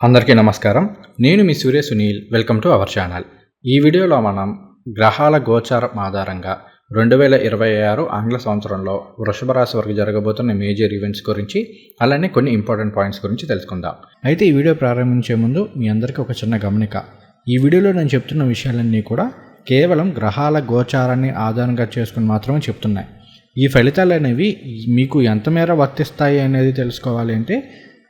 అందరికీ నమస్కారం. నేను మీ Surya Sunil. Welcome to our channel. ఈ వీడియోలో మనం గ్రహాల గోచారం ఆధారంగా రెండు వేల ఇరవై ఆరు ఆంగ్ల సంవత్సరంలో వృషభ రాశి వరకు జరగబోతున్న మేజర్ ఈవెంట్స్ గురించి అలానే కొన్ని ఇంపార్టెంట్ పాయింట్స్ గురించి తెలుసుకుందాం. అయితే ఈ వీడియో ప్రారంభించే ముందు మీ అందరికీ ఒక చిన్న గమనిక. ఈ వీడియోలో నేను చెప్తున్న విషయాలన్నీ కూడా కేవలం గ్రహాల గోచారాన్ని ఆధారంగా చేసుకుని మాత్రమే చెప్తున్నాయి. ఈ ఫలితాలు అనేవి మీకు ఎంతమేర వర్తిస్తాయి అనేది తెలుసుకోవాలి అంటే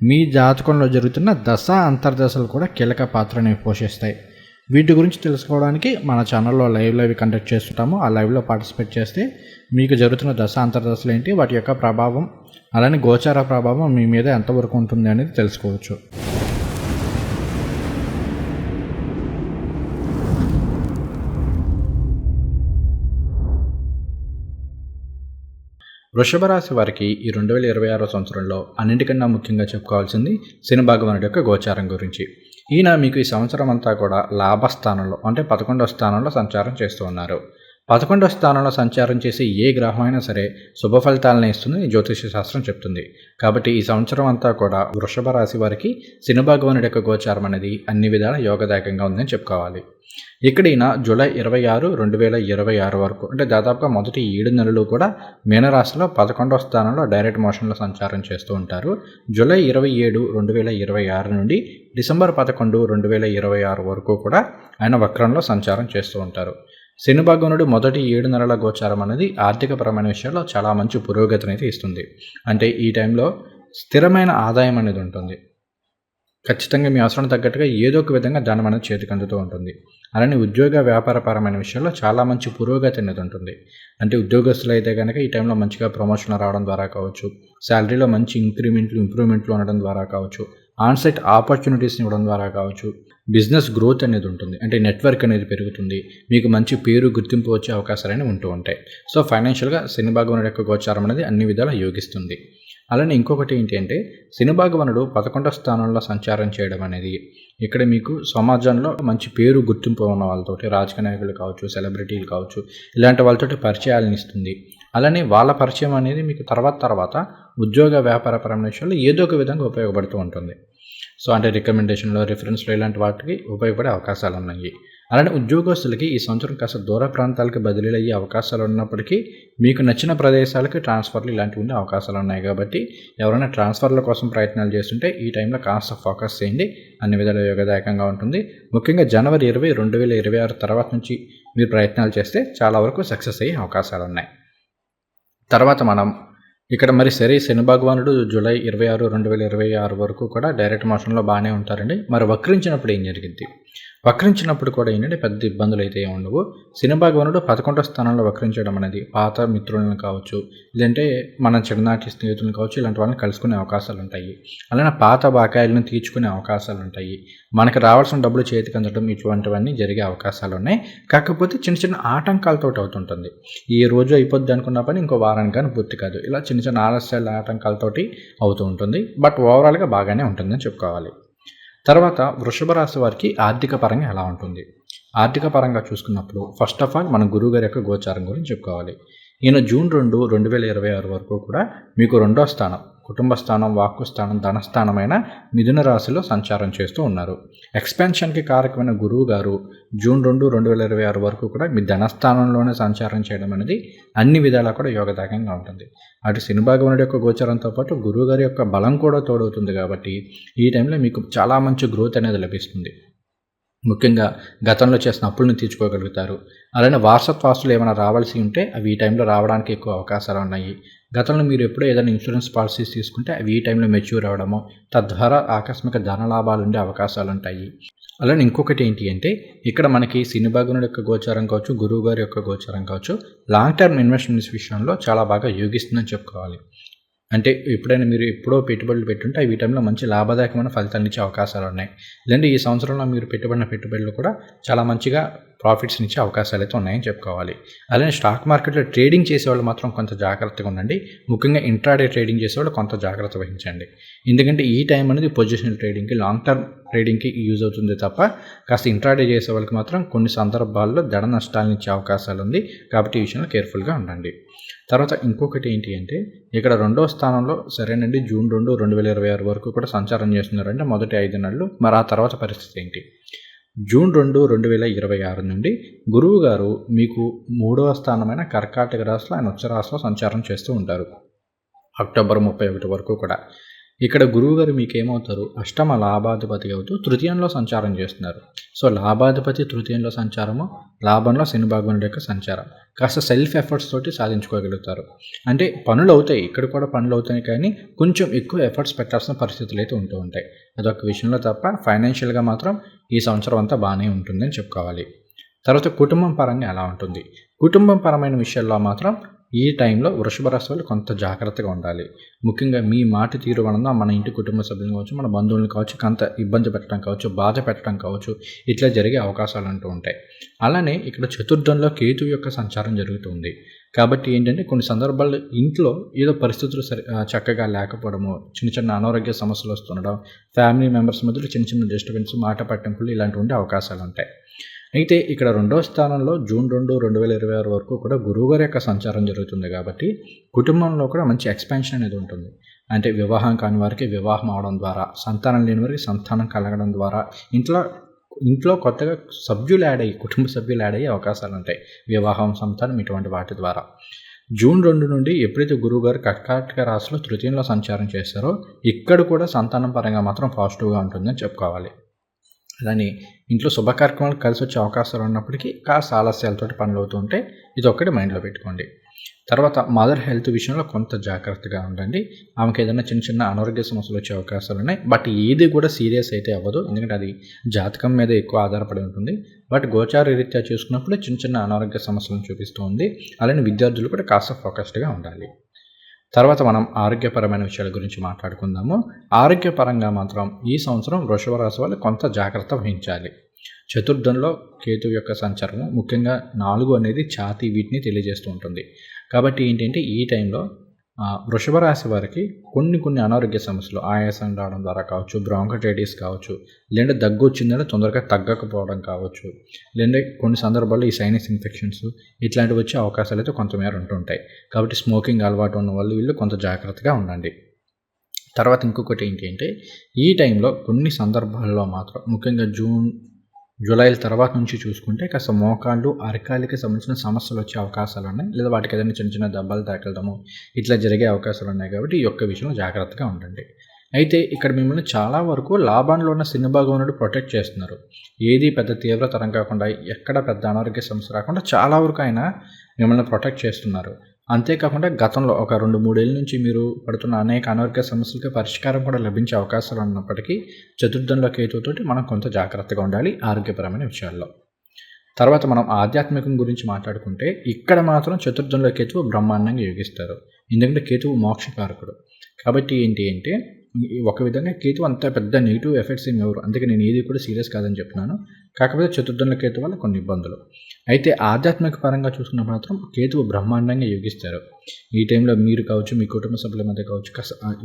మీ జాతకంలో జరుగుతున్న దశ అంతర్దశలు కూడా కీలక పాత్రని పోషిస్తాయి. వీటి గురించి తెలుసుకోవడానికి మన ఛానల్లో లైవ్ లైవ్ కండక్ట్ చేస్తుంటాము. ఆ లైవ్లో పార్టిసిపేట్ చేస్తే మీకు జరుగుతున్న దశ అంతర్దశలు ఏంటి వాటి యొక్క ప్రభావం అలానే గోచార ప్రభావం మీ మీద ఎంతవరకు ఉంటుంది అనేది తెలుసుకోవచ్చు. వృషభ రాశి వారికి ఈ రెండు వేల ఇరవై ఆరో సంవత్సరంలో అన్నింటికన్నా ముఖ్యంగా చెప్పుకోవాల్సింది శని యొక్క గోచారం గురించి. ఈయన మీకు ఈ సంవత్సరం అంతా కూడా లాభస్థానంలో అంటే పదకొండవ స్థానంలో సంచారం చేస్తూ ఉన్నారు. పదకొండవ స్థానంలో సంచారం చేసి ఏ గ్రహం అయినా సరే శుభ ఫలితాలను ఇస్తుందని జ్యోతిష శాస్త్రం చెప్తుంది. కాబట్టి ఈ సంవత్సరం అంతా కూడా వృషభ రాశి వారికి శనిభగవానుడి యొక్క గోచారం అనేది అన్ని విధాల యోగదాయకంగా ఉందని చెప్పుకోవాలి. ఇక్కడ ఈయన జూలై ఇరవై ఆరు రెండు వేల ఇరవై ఆరు వరకు అంటే దాదాపుగా మొదటి ఏడు నెలలు కూడా మీనరాశిలో పదకొండవ స్థానంలో డైరెక్ట్ మోషన్లో సంచారం చేస్తూ ఉంటారు. జూలై ఇరవై ఏడు రెండు వేల ఇరవై ఆరు నుండి డిసెంబర్ పదకొండు రెండు వేల ఇరవై ఆరు వరకు కూడా ఆయన వక్రంలో సంచారం చేస్తూ ఉంటారు. శనిభగవనుడు మొదటి ఏడు నెలల గోచారం అనేది ఆర్థికపరమైన విషయాల్లో చాలా మంచి పురోగతిని అయితే ఇస్తుంది. అంటే ఈ టైంలో స్థిరమైన ఆదాయం అనేది ఉంటుంది. ఖచ్చితంగా మీ అవసరం తగ్గట్టుగా ఏదో ఒక విధంగా ధనం అనేది చేతికి అందుతూ ఉంటుంది. అలానే ఉద్యోగ వ్యాపారపరమైన విషయాల్లో చాలా మంచి పురోగతి అనేది ఉంటుంది. అంటే ఉద్యోగస్తులు అయితే కనుక ఈ టైంలో మంచిగా ప్రమోషన్లు రావడం ద్వారా కావచ్చు శాలరీలో మంచి ఇంక్రిమెంట్లు ఇంప్రూవ్మెంట్లు ఉండడం ద్వారా కావచ్చు ఆన్సైట్ ఆపర్చునిటీస్ని ఇవ్వడం ద్వారా కావచ్చు బిజినెస్ గ్రోత్ అనేది ఉంటుంది. అంటే నెట్వర్క్ అనేది పెరుగుతుంది. మీకు మంచి పేరు గుర్తింపు వచ్చే అవకాశాలు ఉంటూ ఉంటాయి. సో ఫైనాన్షియల్గా శని భగవానుడి యొక్క గోచారం అనేది అన్ని విధాలా యోగిస్తుంది. అలానే ఇంకొకటి ఏంటి అంటే శని భగవానుడు పదకొండవ స్థానంలో సంచారం చేయడం అనేది ఇక్కడ మీకు సమాజంలో మంచి పేరు గుర్తింపు ఉన్న వాళ్ళతోటి రాజకీయ నాయకులు కావచ్చు సెలబ్రిటీలు కావచ్చు ఇలాంటి వాళ్ళతోటి పరిచయాలను ఇస్తుంది. అలానే వాళ్ళ పరిచయం అనేది మీకు తర్వాత తర్వాత ఉద్యోగ వ్యాపార విషయాల్లో ఏదో ఒక విధంగా ఉపయోగపడుతూ ఉంటుంది. సో అంటే రికమెండేషన్లో రిఫరెన్స్లో ఇలాంటి వాటికి ఉపయోగపడే అవకాశాలు ఉన్నాయి అలానే ఉద్యోగస్తులకి ఈ సంవత్సరం కాస్త దూర ప్రాంతాలకు బదిలీలు అయ్యే అవకాశాలు ఉన్నప్పటికీ మీకు నచ్చిన ప్రదేశాలకు ట్రాన్స్ఫర్లు ఇలాంటివి ఉండే అవకాశాలు ఉన్నాయి కాబట్టి ఎవరైనా ట్రాన్స్ఫర్ల కోసం ప్రయత్నాలు చేస్తుంటే ఈ టైంలో కాస్త ఫోకస్ చేయండి. అన్ని విధాలు యోగదాయకంగా ఉంటుంది. ముఖ్యంగా జనవరి ఇరవై రెండు వేల ఇరవై ఆరు తర్వాత నుంచి మీరు ప్రయత్నాలు చేస్తే చాలా వరకు సక్సెస్ అయ్యే అవకాశాలు ఉన్నాయి తర్వాత మనం ఇక్కడ మరి సరే శని భగవానుడు జూలై ఇరవై ఆరు రెండు వేల ఇరవై ఆరు వరకు కూడా డైరెక్ట్ మోషన్లో బాగానే ఉంటారండి. మరి వక్రించినప్పుడు ఏం జరిగింది? వక్రించినప్పుడు కూడా ఏంటంటే పెద్ద ఇబ్బందులు అయితే ఉండవు. శని భగవానుడు పదకొండో స్థానంలో వక్రించడం అనేది పాత మిత్రులను కావచ్చు లేదంటే మన చిన్ననాటి స్నేహితులను కావచ్చు ఇలాంటి వాళ్ళని కలుసుకునే అవకాశాలు ఉంటాయి. అలానే పాత బాకాయలను తీర్చుకునే అవకాశాలు ఉంటాయి. మనకు రావాల్సిన డబ్బులు చేతికి అందడం ఇటువంటివన్నీ జరిగే అవకాశాలు ఉన్నాయి. కాకపోతే చిన్న చిన్న ఆటంకాలతో అవుతుంటుంది. ఈ రోజు అయిపోద్ది అనుకున్న పని ఇంకో వారానికి కానీ పూర్తి కాదు. ఇలా చిన్న చిన్న ఆలస్యాల ఆటంకాలతోటి అవుతూ ఉంటుంది. బట్ ఓవరాల్గా బాగానే ఉంటుందని చెప్పుకోవాలి. తర్వాత వృషభ రాశి వారికి ఆర్థిక పరంగా ఎలా ఉంటుంది? ఆర్థిక పరంగా చూసుకున్నప్పుడు ఫస్ట్ ఆఫ్ ఆల్ మన గురువు గారి యొక్క గోచారం గురించి చెప్పుకోవాలి. ఈయన జూన్ రెండు రెండు వేల ఇరవై ఆరు వరకు కూడా మీకు రెండో స్థానం కుటుంబ స్థానం వాక్కు స్థానం ధనస్థానమైన మిథున రాశిలో సంచారం చేస్తూ ఉన్నారు. ఎక్స్పెన్షన్కి కారకమైన గురువు గారు జూన్ రెండు రెండు వేల ఇరవై ఆరు వరకు కూడా మీ ధనస్థానంలోనే సంచారం చేయడం అనేది అన్ని విధాలా కూడా యోగదాయకంగా ఉంటుంది. అటు శనిభాగవనుడి యొక్క గోచరంతో పాటు గురువు గారి యొక్క బలం కూడా తోడవుతుంది కాబట్టి ఈ టైంలో మీకు చాలా మంచి గ్రోత్ అనేది లభిస్తుంది. ముఖ్యంగా గతంలో చేసిన అప్పులను తీర్చుకోగలుగుతారు. అలానే వారసత్వాస్తులు ఏమైనా రావాల్సి ఉంటే అవి ఈ టైంలో రావడానికి ఎక్కువ అవకాశాలు ఉన్నాయి. గతంలో మీరు ఎప్పుడో ఏదైనా ఇన్సూరెన్స్ పాలసీస్ తీసుకుంటే అవి ఈ టైంలో మెచ్యూర్ అవ్వడము తద్వారా ఆకస్మిక ధన లాభాలు ఉండే అవకాశాలు ఉంటాయి. అలానే ఇంకొకటి ఏంటి అంటే ఇక్కడ మనకి సినిభాగునుడి యొక్క గోచారం కావచ్చు గురువు గారి యొక్క గోచారం కావచ్చు లాంగ్ టర్మ్ ఇన్వెస్ట్మెంట్స్ విషయంలో చాలా బాగా యోగిస్తుందని చెప్పుకోవాలి. అంటే ఎప్పుడైనా మీరు ఎప్పుడో పెట్టుబడులు పెట్టుంటే అవి టైంలో మంచి లాభదాయకమైన ఫలితాలు ఇచ్చే అవకాశాలు ఉన్నాయి. లేదంటే ఈ సంవత్సరంలో మీరు పెట్టుబడిన పెట్టుబడులు కూడా చాలా మంచిగా ప్రాఫిట్స్ ఇచ్చే అవకాశాలు అయితే ఉన్నాయని చెప్పుకోవాలి. అలానే స్టాక్ మార్కెట్లో ట్రేడింగ్ చేసేవాళ్ళు మాత్రం కొంత జాగ్రత్తగా ఉండండి. ముఖ్యంగా ఇంట్రాడే ట్రేడింగ్ చేసేవాళ్ళు కొంత జాగ్రత్త వహించండి. ఎందుకంటే ఈ టైం అనేది పొజిషనల్ ట్రేడింగ్కి లాంగ్ టర్మ్ ట్రేడింగ్కి యూజ్ అవుతుంది తప్ప కాస్త ఇంట్రాడే చేసే వాళ్ళకి మాత్రం కొన్ని సందర్భాల్లో దడ నష్టాలను ఇచ్చే అవకాశాలు ఉంది. కాబట్టి ఈ విషయంలో కేర్ఫుల్గా ఉండండి. తర్వాత ఇంకొకటి ఏంటి అంటే ఇక్కడ రెండో స్థానంలో సరేనండి జూన్ రెండు రెండు వేల ఇరవై ఆరు వరకు కూడా సంచారం చేస్తున్నారంటే మొదటి ఐదు నెలలు. మరి ఆ తర్వాత పరిస్థితి ఏంటి? జూన్ రెండు రెండు వేల ఇరవై ఆరు నుండి గురువు గారు మీకు మూడవ స్థానమైన కర్కాటక రాశిలో ఆయన ఉచ్చరాశిలో సంచారం చేస్తూ ఉంటారు. అక్టోబర్ ముప్పై ఒకటి వరకు కూడా. ఇక్కడ గురువుగారు మీకేమవుతారు? అష్టమ లాభాధిపతి అవుతూ తృతీయంలో సంచారం చేస్తున్నారు. సో లాభాధిపతి తృతీయంలో సంచారము లాభంలో శనిభాగం యొక్క సంచారం. కాస్త సెల్ఫ్ ఎఫర్ట్స్ తోటి సాధించుకోగలుగుతారు. అంటే పనులు అవుతాయి ఇక్కడ కూడా పనులు అవుతాయి కానీ కొంచెం ఎక్కువ ఎఫర్ట్స్ పెట్టాల్సిన పరిస్థితులు అయితే ఉంటూ ఉంటాయి. అదొక విషయంలో తప్ప ఫైనాన్షియల్గా మాత్రం ఈ సంవత్సరం అంతా బాగానే ఉంటుందని చెప్పుకోవాలి. తర్వాత కుటుంబం పరంగా ఎలా ఉంటుంది? కుటుంబం పరమైన విషయాల్లో మాత్రం ఈ టైంలో వృషభ రాశి వాళ్ళు కొంత జాగ్రత్తగా ఉండాలి. ముఖ్యంగా మీ మాట తీరు వలన మన ఇంటి కుటుంబ సభ్యులు కావచ్చు మన బంధువులను కావచ్చు కొంత ఇబ్బంది పెట్టడం కావచ్చు బాధ పెట్టడం కావచ్చు ఇట్లా జరిగే అవకాశాలు అంటూ ఉంటాయి. అలానే ఇక్కడ చతుర్థంలో కేతు యొక్క సంచారం జరుగుతుంది. కాబట్టి ఏంటంటే కొన్ని సందర్భాల్లో ఇంట్లో ఏదో పరిస్థితులు సరి చక్కగా లేకపోవడము చిన్న చిన్న అనారోగ్య సమస్యలు వస్తుండడం ఫ్యామిలీ మెంబర్స్ మధ్యలో చిన్న చిన్న డిస్టర్బెన్స్ మాట పట్టింపులు ఇలాంటివి ఉండే అవకాశాలు ఉంటాయి. అయితే ఇక్కడ రెండో స్థానంలో జూన్ రెండు రెండు వేల ఇరవై ఆరు వరకు కూడా గురువుగారి యొక్క సంచారం జరుగుతుంది కాబట్టి కుటుంబంలో కూడా మంచి ఎక్స్పాన్షన్ అనేది ఉంటుంది. అంటే వివాహం కాని వారికి వివాహం అవడం ద్వారా సంతానం లేని వారికి సంతానం కలగడం ద్వారా ఇంట్లో ఇంట్లో కొత్తగా సభ్యులు యాడ్ అయ్యి కుటుంబ సభ్యులు యాడ్ అయ్యే అవకాశాలు ఉంటాయి. వివాహం సంతానం ఇటువంటి వాటి ద్వారా. జూన్ రెండు నుండి ఎప్పుడైతే గురువుగారు కర్కాటక రాశిలో తృతీయంలో సంచారం చేస్తారో ఇక్కడ కూడా సంతానం పరంగా మాత్రం పాజిటివ్గా ఉంటుందని చెప్పుకోవాలి. అలానే ఇంట్లో శుభ కార్యక్రమాలు కలిసి వచ్చే అవకాశాలు ఉన్నప్పటికీ కాస్త ఆలస్యాలతో పనులు అవుతుంటే ఇది ఒక్కటి మైండ్లో పెట్టుకోండి. తర్వాత మదర్ హెల్త్ విషయంలో కొంత జాగ్రత్తగా ఉండండి. ఆమెకి ఏదైనా చిన్న చిన్న అనారోగ్య సమస్యలు వచ్చే అవకాశాలు ఉన్నాయి. బట్ ఏది కూడా సీరియస్ అయితే అవ్వదు. ఎందుకంటే అది జాతకం మీద ఎక్కువ ఆధారపడి ఉంటుంది. బట్ గోచార రీత్యా చూసుకున్నప్పుడు చిన్న చిన్న అనారోగ్య సమస్యలను చూపిస్తూ ఉంది. అలానే విద్యార్థులు కూడా కాస్త ఫోకస్డ్గా ఉండాలి. తర్వాత మనం ఆరోగ్యపరమైన విషయాల గురించి మాట్లాడుకుందాము. ఆరోగ్యపరంగా మాత్రం ఈ సంవత్సరం వృషభ రాశి వాళ్ళు కొంత జాగ్రత్త వహించాలి. చతుర్థంలో కేతు యొక్క సంచరణం ముఖ్యంగా నాలుగు అనేది ఛాతీ వీటిని తెలియజేస్తూ ఉంటుంది. కాబట్టి ఏంటంటే ఈ టైంలో వృషభ రాశి వారికి కొన్ని కొన్ని అనారోగ్య సమస్యలు ఆయాసం రావడం ద్వారా కావచ్చు బ్రాంకటైటిస్ కావచ్చు లేదంటే దగ్గు వచ్చిందంటే తొందరగా తగ్గకపోవడం కావచ్చు లేదంటే కొన్ని సందర్భాల్లో ఈ సైనస్ ఇన్ఫెక్షన్స్ ఇట్లాంటివి వచ్చే అవకాశాలు అయితే కొంతమేర ఉంటుంటాయి. కాబట్టి స్మోకింగ్ అలవాటు ఉన్న వాళ్ళు వీళ్ళు కొంత జాగ్రత్తగా ఉండండి. తర్వాత ఇంకొకటి ఏంటి అంటే ఈ టైంలో కొన్ని సందర్భాల్లో మాత్రం ముఖ్యంగా జూన్ జూలైల తర్వాత నుంచి చూసుకుంటే కాస్త మోకాళ్ళు అరకాలికి సంబంధించిన సమస్యలు వచ్చే అవకాశాలు ఉన్నాయి. లేదా వాటికి ఏదైనా చిన్న చిన్న దెబ్బలు తాకడము ఇట్లా జరిగే అవకాశాలు ఉన్నాయి కాబట్టి ఈ యొక్క విషయంలో జాగ్రత్తగా ఉండండి. అయితే ఇక్కడ మిమ్మల్ని చాలా వరకు లాభంలో ఉన్న సిన్న భాగం ప్రొటెక్ట్ చేస్తున్నారు. ఏది పెద్ద తీవ్రతరం కాకుండా ఎక్కడ పెద్ద అనారోగ్య సమస్య రాకుండా చాలా వరకు ఆయన మిమ్మల్ని ప్రొటెక్ట్ చేస్తున్నారు. అంతేకాకుండా గతంలో ఒక రెండు మూడేళ్ళ నుంచి మీరు పడుతున్న అనేక అనారోగ్య సమస్యలకి పరిష్కారం కూడా లభించే అవకాశాలు ఉన్నప్పటికీ చతుర్థంలో కేతుతోటి మనం కొంత జాగ్రత్తగా ఉండాలి ఆరోగ్యపరమైన విషయాల్లో. తర్వాత మనం ఆధ్యాత్మికం గురించి మాట్లాడుకుంటే ఇక్కడ మాత్రం చతుర్థంలో కేతువు బ్రహ్మాండంగా యోగిస్తారు. ఎందుకంటే కేతువు మోక్షకారకుడు. కాబట్టి ఏంటి అంటే ఒక విధంగా కేతు అంత పెద్ద నెగిటివ్ ఎఫెక్ట్స్ ఏమి ఎవరు అందుకే నేను ఏది కూడా సీరియస్ కాదని చెప్తున్నాను. కాకపోతే చతుర్థంలో కేతు వల్ల కొన్ని ఇబ్బందులు. అయితే ఆధ్యాత్మిక పరంగా చూసుకున్న మాత్రం కేతువు బ్రహ్మాండంగా యోగిస్తారు. ఈ టైంలో మీరు కావచ్చు మీ కుటుంబ సభ్యుల మధ్య కావచ్చు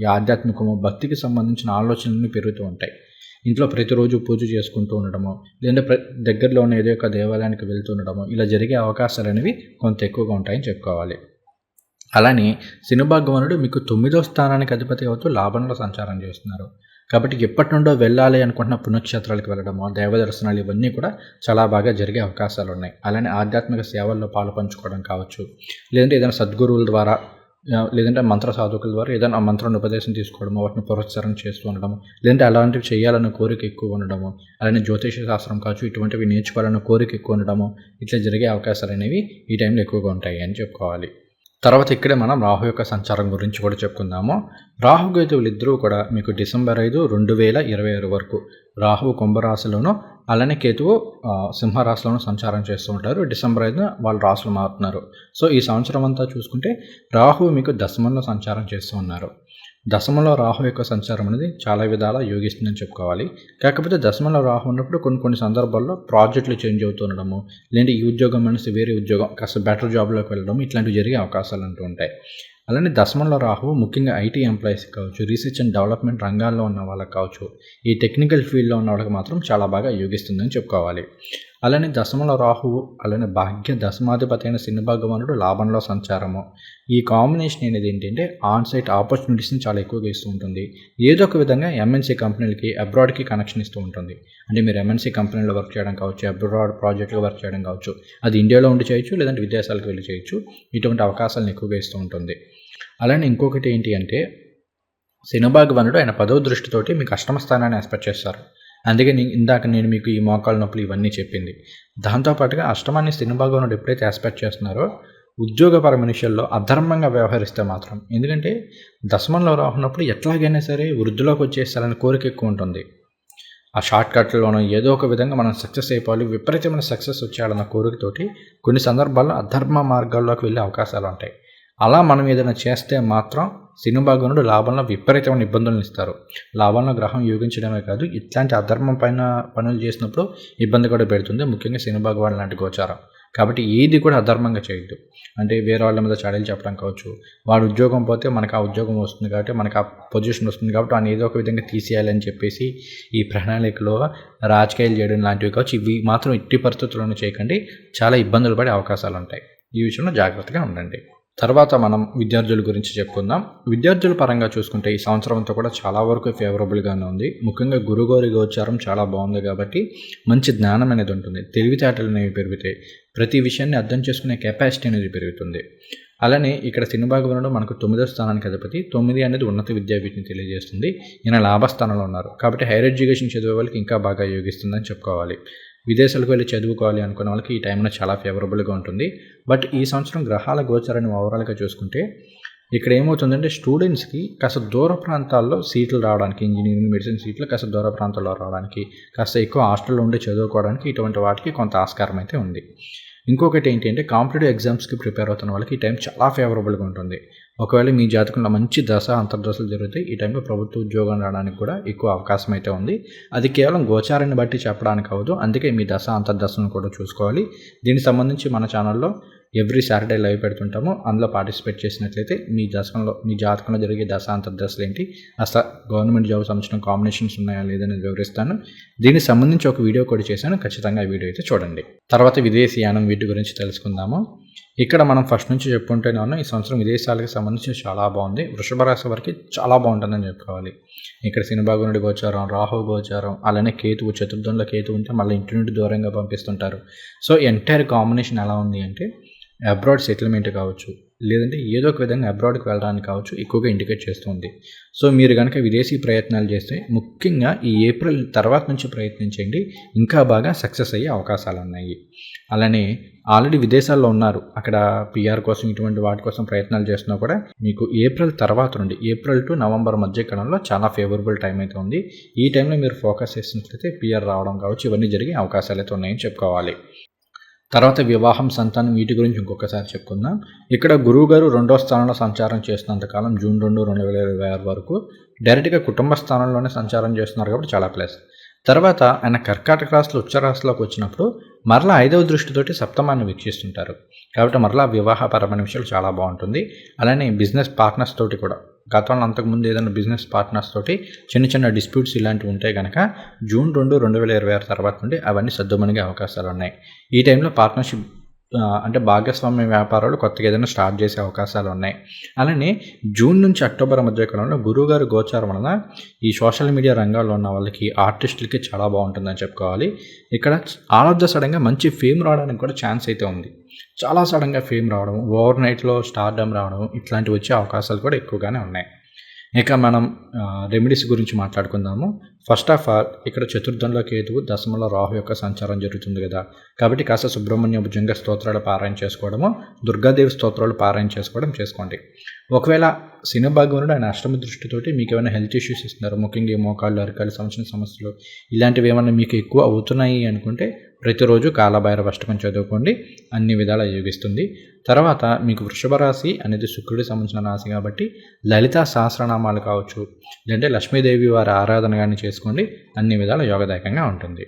ఈ ఆధ్యాత్మికము భక్తికి సంబంధించిన ఆలోచనలు పెరుగుతూ ఉంటాయి. ఇంట్లో ప్రతిరోజు పూజ చేసుకుంటూ ఉండడము లేదంటే ప్ర దగ్గరలో ఉన్న ఏదో ఒక దేవాలయానికి వెళ్తూ ఉండడము ఇలా జరిగే అవకాశాలు అనేవి కొంత ఎక్కువగా ఉంటాయని చెప్పుకోవాలి. అలానే శనిభాగవనుడు మీకు తొమ్మిదో స్థానానికి అధిపతి అవుతూ లాభంలో సంచారం చేస్తున్నారు. కాబట్టి ఎప్పటి నుండో వెళ్ళాలి అనుకుంటున్న పుణ్యక్షేత్రాలకు వెళ్ళడము దేవ దర్శనాలు ఇవన్నీ కూడా చాలా బాగా జరిగే అవకాశాలు ఉన్నాయి. అలానే ఆధ్యాత్మిక సేవల్లో పాలు పంచుకోవడం కావచ్చు లేదంటే ఏదైనా సద్గురువుల ద్వారా లేదంటే మంత్ర సాధకుల ద్వారా ఏదైనా ఆ మంత్రాన్ని ఉపదేశం తీసుకోవడము వాటిని పురస్సరణ చేస్తూ ఉండడము లేదంటే అలాంటివి చేయాలన్న కోరిక ఎక్కువ ఉండడము అలానే జ్యోతిష శాస్త్రం కావచ్చు ఇటువంటివి నేర్చుకోవాలన్న కోరిక ఎక్కువ ఉండడము ఇట్లా జరిగే అవకాశాలు అనేవి ఈ టైంలో ఎక్కువగా ఉంటాయి అని చెప్పుకోవాలి. తర్వాత ఇక్కడే మనం రాహు యొక్క సంచారం గురించి కూడా చెప్పుకుందాము. రాహు కేతువులు ఇద్దరూ కూడా మీకు డిసెంబర్ ఐదు రెండు వేల ఇరవై ఆరు వరకు రాహువు కుంభరాశిలోను అలానే కేతువు సింహరాశిలోను సంచారం చేస్తూ ఉంటారు. డిసెంబర్ ఐదున వాళ్ళు రాశులు మారుతున్నారు. సో ఈ సంవత్సరం అంతా చూసుకుంటే రాహు మీకు దశమంలో సంచారం చేస్తూ ఉన్నారు. దశమలో రాహు యొక్క సంచారం అనేది చాలా విధాలా యోగిస్తుందని చెప్పుకోవాలి. కాకపోతే దశమలో రాహు ఉన్నప్పుడు కొన్ని కొన్ని సందర్భాల్లో ప్రాజెక్టులు చేంజ్ అవుతుండడము లేదంటే ఈ ఉద్యోగం అనేసి వేరే ఉద్యోగం కాస్త బెటర్ జాబ్లోకి వెళ్ళడం ఇట్లాంటివి జరిగే అవకాశాలు అంటూ ఉంటాయి. అలానే దశమంలో రాహువు ముఖ్యంగా ఐటీ ఎంప్లాయీస్ కావచ్చు రీసెర్చ్ అండ్ డెవలప్మెంట్ రంగాల్లో ఉన్న వాళ్ళకి కావచ్చు ఈ టెక్నికల్ ఫీల్డ్లో ఉన్న వాళ్ళకి మాత్రం చాలా బాగా యోగిస్తుందని చెప్పుకోవాలి. అలానే దశమల రాహువు అలానే భాగ్య దశమాధిపతి అయిన శని భగవానుడు లాభంలో సంచారము. ఈ కాంబినేషన్ అనేది ఏంటంటే ఆన్ సైట్ ఆపర్చునిటీస్ని చాలా ఎక్కువగా ఇస్తూ ఉంటుంది. ఏదో ఒక విధంగా ఎంఎన్సీ కంపెనీలకి అబ్రాడ్కి కనెక్షన్ ఇస్తూ ఉంటుంది. అంటే మీరు ఎంఎన్సీ కంపెనీలో వర్క్ చేయడం కావచ్చు అబ్రాడ్ ప్రాజెక్టులో వర్క్ చేయడం కావచ్చు అది ఇండియాలో ఉండి చేయొచ్చు లేదంటే విదేశాలకు వెళ్ళి చేయొచ్చు ఇటువంటి అవకాశాలను ఎక్కువగా ఇస్తూ ఉంటుంది. అలానే ఇంకొకటి ఏంటి అంటే శనిభాగవనుడు ఆయన పదవ దృష్టితోటి మీకు అష్టమ స్థానాన్ని ఎక్స్పెక్ట్ చేస్తారు. అందుకే నేను ఇందాక నేను మీకు ఈ మోకాళ్ళ నొప్పులు ఇవన్నీ చెప్పింది. దాంతోపాటుగా అష్టమాన్ని శనిభాగవనుడు ఎప్పుడైతే ఎక్స్పెక్ట్ చేస్తున్నారో ఉద్యోగపరమైన విషయాల్లో అధర్మంగా వ్యవహరిస్తే మాత్రం. ఎందుకంటే దశమంలో రాకున్నప్పుడు ఎట్లాగైనా సరే వృద్ధిలోకి వచ్చేస్తారని కోరిక ఎక్కువ ఉంటుంది. ఆ షార్ట్ కట్లోనో ఏదో ఒక విధంగా మనం సక్సెస్ అయిపోవాలి విపరీతమైన సక్సెస్ వచ్చేయాలన్న కోరికతోటి కొన్ని సందర్భాల్లో అధర్మ మార్గాల్లోకి వెళ్ళే అవకాశాలు ఉంటాయి. అలా మనం ఏదైనా చేస్తే మాత్రం సినిభాగనుడు లాభంలో విపరీతమైన ఇబ్బందులను ఇస్తారు. లాభంలో గ్రహం యోగించడమే కాదు ఇట్లాంటి అధర్మం పైన పనులు చేసినప్పుడు ఇబ్బంది కూడా పెడుతుంది. ముఖ్యంగా సినిభాగవాడు లాంటి గోచారం. కాబట్టి ఏది కూడా అధర్మంగా చేయొద్దు. అంటే వేరే వాళ్ళ మీద చాడీలు చెప్పడం కావచ్చు. వాడు ఉద్యోగం పోతే మనకు ఆ ఉద్యోగం వస్తుంది కాబట్టి మనకు ఆ పొజిషన్ వస్తుంది కాబట్టి వాడిని ఏదో ఒక విధంగా తీసేయాలని చెప్పేసి ఈ ప్రణాళికలో రాజకీయాలు చేయడం లాంటివి కావచ్చు ఇవి మాత్రం ఎట్టి పరిస్థితుల్లోనూ చేయకండి. చాలా ఇబ్బందులు పడే అవకాశాలు ఉంటాయి. ఈ విషయంలో జాగ్రత్తగా ఉండండి. తర్వాత మనం విద్యార్థుల గురించి చెప్పుకుందాం. విద్యార్థుల పరంగా చూసుకుంటే ఈ సంవత్సరం అంతా కూడా చాలా వరకు ఫేవరబుల్గానే ఉంది. ముఖ్యంగా గురుగోరి గోచారం చాలా బాగుంది కాబట్టి మంచి జ్ఞానం అనేది ఉంటుంది. తెలివితేటలు అనేవి పెరుగుతాయి. ప్రతి విషయాన్ని అర్థం చేసుకునే కెపాసిటీ అనేది పెరుగుతుంది. అలానే ఇక్కడ సినిభాగవనుడు మనకు తొమ్మిదో స్థానానికి అధిపతి. తొమ్మిది అనేది ఉన్నత విద్యా వీటిని తెలియజేస్తుంది. ఈయన లాభస్థానంలో ఉన్నారు. కాబట్టి హైయర్ ఎడ్యుకేషన్ చదివే వాళ్ళకి ఇంకా బాగా యోగిస్తుందని చెప్పుకోవాలి. విదేశాలకు వెళ్ళి చదువుకోవాలి అనుకున్న వాళ్ళకి ఈ టైంలో చాలా ఫేవరబుల్గా ఉంటుంది. బట్ ఈ సంవత్సరం గ్రహాల గోచరాన్ని ఓవరాల్గా చూసుకుంటే ఇక్కడ ఏమవుతుందంటే స్టూడెంట్స్కి కాస్త దూర ప్రాంతాల్లో సీట్లు రావడానికి ఇంజనీరింగ్ మెడిసిన్ సీట్లు కాస్త దూర ప్రాంతాల్లో రావడానికి కాస్త ఎక్కువ హాస్టల్లో ఉండి చదువుకోవడానికి ఇటువంటి వాటికి కొంత ఆస్కారం అయితే ఉంది. ఇంకొకటి ఏంటంటే కాంపిటేటివ్ ఎగ్జామ్స్కి ప్రిపేర్ అవుతున్న వాళ్ళకి ఈ టైం చాలా ఫేవరబుల్గా ఉంటుంది. ఒకవేళ మీ జాతకంలో మంచి దశ అంతర్దశలు జరిగితే ఈ టైంలో ప్రభుత్వ ఉద్యోగం రావడానికి కూడా ఎక్కువ అవకాశం అయితే ఉంది. అది కేవలం గోచారాన్ని బట్టి చెప్పడానికి అవ్వదు. అందుకే మీ దశ అంతర్దశను కూడా చూసుకోవాలి. దీనికి సంబంధించి మన ఛానల్లో ఎవ్రీ సాటర్డే లైవ్ పెడుతుంటాము. అందులో పార్టిసిపేట్ చేసినట్లయితే మీ దశకంలో మీ జాతకంలో జరిగే దశ అంతర్దశలు ఏంటి అసలు గవర్నమెంట్ జాబ్ సంబంధించిన కాంబినేషన్స్ ఉన్నాయా లేదని వివరిస్తాను. దీనికి సంబంధించి ఒక వీడియో కూడా చేశాను. ఖచ్చితంగా ఈ వీడియో అయితే చూడండి. తర్వాత విదేశీయానం వీటి గురించి తెలుసుకుందాము. ఇక్కడ మనం ఫస్ట్ నుంచి చెప్పుకుంటేనే ఉన్నాం ఈ సంవత్సరం విదేశాలకు సంబంధించి చాలా బాగుంది. వృషభ రాశి వారికి చాలా బాగుంటుందని చెప్పుకోవాలి. ఇక్కడ శనిభాగునుడి గోచారం రాహు గోచారం అలానే కేతువు చతుర్థంలో కేతు ఉంటే మళ్ళీ ఇంటి నుండి దూరంగా పంపిస్తుంటారు. సో ఎంటైర్ కాంబినేషన్ ఎలా ఉంది అంటే అబ్రాడ్ సెటిల్మెంట్ కావచ్చు లేదంటే ఏదో ఒక విధంగా అబ్రాడ్కి వెళ్ళడానికి కావచ్చు ఎక్కువగా ఇండికేట్ చేస్తుంది సో మీరు కనుక విదేశీ ప్రయత్నాలు చేస్తే ముఖ్యంగా ఈ ఏప్రిల్ తర్వాత నుంచి ప్రయత్నించండి ఇంకా బాగా సక్సెస్ అయ్యే అవకాశాలు ఉన్నాయి. అలానే ఆల్రెడీ విదేశాల్లో ఉన్నారు అక్కడ పిఆర్ కోసం ఇటువంటి వాటి కోసం ప్రయత్నాలు చేస్తున్నా కూడా మీకు ఏప్రిల్ తర్వాత నుండి ఏప్రిల్ టు నవంబర్ మధ్య కాలంలో చాలా ఫేవరబుల్ టైం అయితే ఉంది. ఈ టైంలో మీరు ఫోకస్ చేసినట్లయితే పిఆర్ రావడం కావచ్చు ఇవన్నీ జరిగే అవకాశాలు అయితే ఉన్నాయని చెప్పుకోవాలి. తర్వాత వివాహం సంతానం వీటి గురించి ఇంకొకసారి చెప్పుకుందాం. ఇక్కడ గురువు గారు రెండో స్థానంలో సంచారం చేస్తున్నంతకాలం జూన్ రెండు రెండు వేల ఇరవై ఆరు వరకు డైరెక్ట్గా కుటుంబ స్థానంలోనే సంచారం చేస్తున్నారు కాబట్టి చాలా ప్లస్. తర్వాత ఆయన కర్కాటక రాశులు ఉచ్చరాశిలోకి వచ్చినప్పుడు మరలా ఐదవ దృష్టితోటి సప్తమాన్ని వీక్షిస్తుంటారు. కాబట్టి మరలా వివాహపరమైన విషయాలు చాలా బాగుంటుంది. అలానే బిజినెస్ పార్ట్నర్స్ తోటి కూడా. గతంలో అంతకుముందు ఏదైనా బిజినెస్ పార్ట్నర్స్ తోటి చిన్న చిన్న డిస్ప్యూట్స్ ఇలాంటివి ఉంటే కనుక జూన్ రెండు రెండు వేల ఇరవై ఆరు తర్వాత నుండి అవన్నీ సర్దుమణిగే అవకాశాలు ఉన్నాయి ఈ టైంలో పార్ట్నర్షిప్ అంటే భాగస్వామ్య వ్యాపారాలు కొత్తగా ఏదైనా స్టార్ట్ చేసే అవకాశాలు ఉన్నాయి. అలానే జూన్ నుంచి అక్టోబర్ మధ్య కాలంలో గురువుగారు గోచారం వలన ఈ సోషల్ మీడియా రంగాల్లో ఉన్న వాళ్ళకి ఆర్టిస్టులకి చాలా బాగుంటుందని చెప్పుకోవాలి. ఇక్కడ ఆల్ ఆఫ్ ద సడన్గా మంచి ఫేమ్ రావడానికి కూడా ఛాన్స్ అయితే ఉంది. చాలా సడన్గా ఫేమ్ రావడం ఓవర్ నైట్లో స్టార్డమ్ రావడం ఇట్లాంటివి వచ్చే అవకాశాలు కూడా ఎక్కువగానే ఉన్నాయి. ఇక మనం రెమెడీస్ గురించి మాట్లాడుకుందాము. ఫస్ట్ ఆఫ్ ఆల్ ఇక్కడ చతుర్థంలో కేతువు దశమలో రాహు యొక్క సంచారం జరుగుతుంది కదా. కాబట్టి కాస్త సుబ్రహ్మణ్య భుజంగ స్తోత్రాలు పారాయణ చేసుకోవడము దుర్గాదేవి స్తోత్రాలు పారాయణ చేసుకోవడం చేసుకోండి. ఒకవేళ శని భగవానుడు ఆయన అష్టమ దృష్టితోటి మీకు ఏమైనా హెల్త్ ఇష్యూస్ ఇస్తున్నారు ముఖ్యంగా మోకాళ్ళు అరకాలు సంవత్సరం సమస్యలు ఇలాంటివి ఏమైనా మీకు ఎక్కువ అవుతున్నాయి అనుకుంటే ప్రతిరోజు కాలభైరవ అష్టకం చదువుకోండి. అన్ని విధాలా యోగిస్తుంది. తర్వాత మీకు వృషభ రాశి అనేది శుక్రుడికి సంబంధించిన రాశి కాబట్టి లలిత సహస్రనామాలు కావచ్చు లేదంటే లక్ష్మీదేవి వారి ఆరాధన కానీ చేసుకోండి. అన్ని విధాల యోగదాయకంగా ఉంటుంది.